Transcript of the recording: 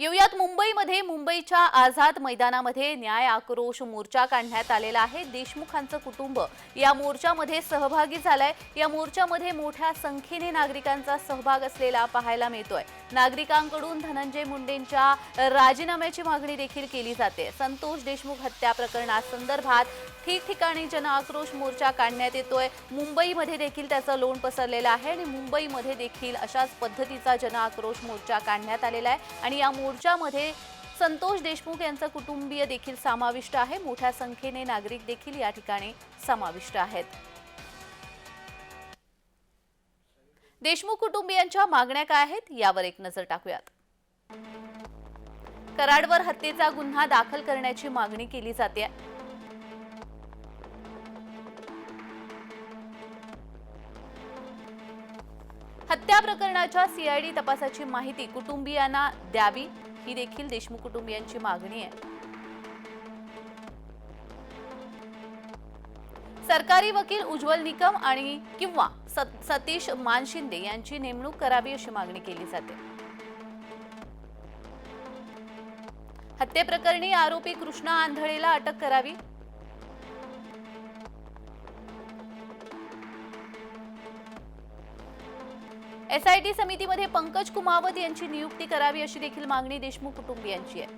येऊयात मुंबईमध्ये. मुंबईच्या आझाद मैदानामध्ये न्याय आक्रोश मोर्चा काढण्यात आलेला आहे. देशमुखांचं कुटुंब या मोर्चामध्ये सहभागी झालाय. या मोर्चामध्ये मोठ्या संख्येने नागरिकांचा सहभाग असलेला पाहायला मिळतोय. नागरिकांकडून धनंजय मुंडेंच्या राजीनाम्याची मागणी देखील केली जाते. संतोष देशमुख हत्या प्रकरणासंदर्भात ठिकठिकाणी जन आक्रोश मोर्चा काढण्यात येतोय. मुंबईमध्ये देखील त्याचं लोण पसरलेलं आहे आणि मुंबईमध्ये देखील अशाच पद्धतीचा जन आक्रोश मोर्चा काढण्यात आलेला आहे. आणि या मोर्चामध्ये संतोष देशमुख यांचं कुटुंबीय देखील समाविष्ट आहे. मोठ्या संख्येने नागरिक देखील या ठिकाणी समाविष्ट आहेत. देशमुख कुटुंबियांच्या मागण्या काय आहेत यावर एक नजर टाकूयात. कराडवर हत्येचा गुन्हा दाखल करण्याची मागणी केली जाते हत्या प्रकरणाच्या सीआयडी तपासाची माहिती कुटुंबियांना द्यावी ही देखील देशमुख कुटुंबियांची मागणी आहे. सरकारी वकील उज्ज्वल निकम आणि किंवा सतीश मानशिंदे यांची नेमणूक करावी अशी मागणी केली जाते. हत्येप्रकरणी आरोपी कृष्णा आंधळेला अटक करावी एसआयटी समितीमध्ये पंकज कुमावत यांची नियुक्ती करावी अशी देखील मागणी देशमुख कुटुंबियांची आहे.